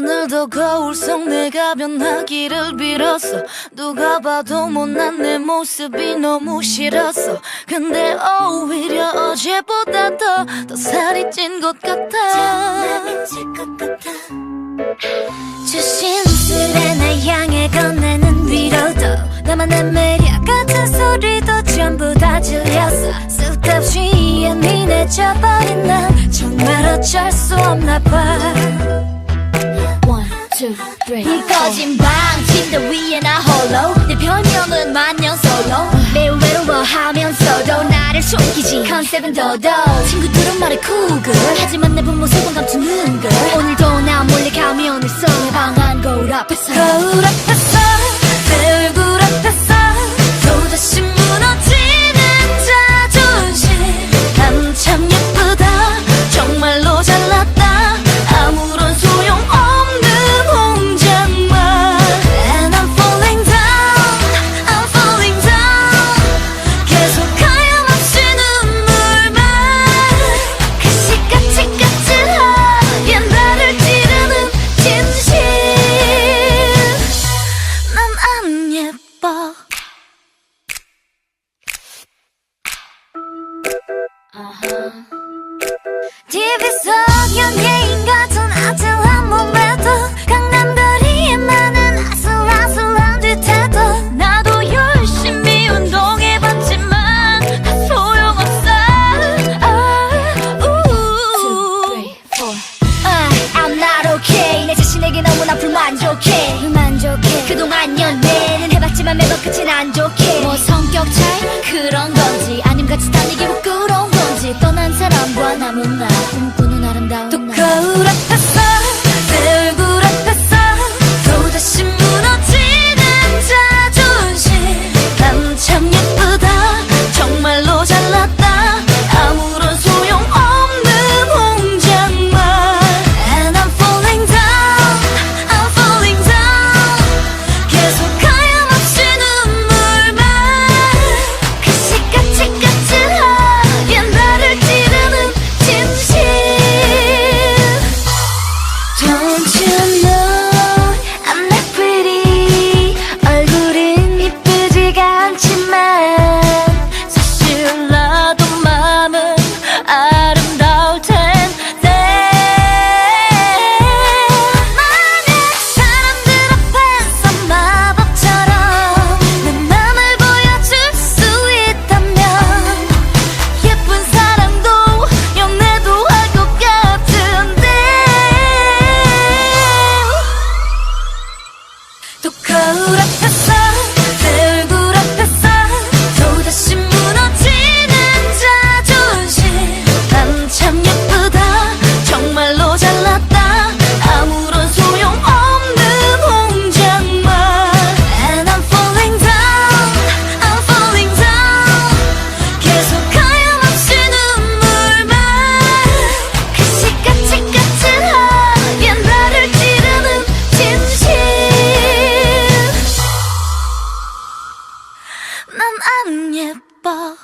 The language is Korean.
오늘도 거울 속 내가 변하기를 빌었어. 누가 봐도 못난 내 모습이 너무 싫었어. 근데 오히려 어제보다 더, 더 살이 찐 것 같아. 주심술에 날 향해 건네는 위로도 나만의 매력 같은 소리도 전부 다 들렸어. 쓸데없이 예민해져버린 난 정말 어쩔 수 없나 봐 two, three, 불 꺼진 방 침대 위에 나 홀로. 내 별명은 만년 솔로 매우 외로워하면서도 나를 숨기지. 컨셉은 더더. 친구들은 말해 girl 하지만 내 본 모습은 감추는 걸. 오늘도 나 몰래 가면을 써내 방안 거울 앞에서. 거울 앞에서 TV 속 연예인 같은 아찔한 몸매도 강남거리에 많은 아슬아슬한 뒷태도. 나도 열심히 운동해봤지만 다 소용없어. 아, I'm not okay. 내 자신에게 너무나 불만족해. 불만족해. 그동안 연애는 해봤지만 매번 끝이 안 좋게 사람과 남은 나 꿈꾸는 아름다운 앞에서 也抱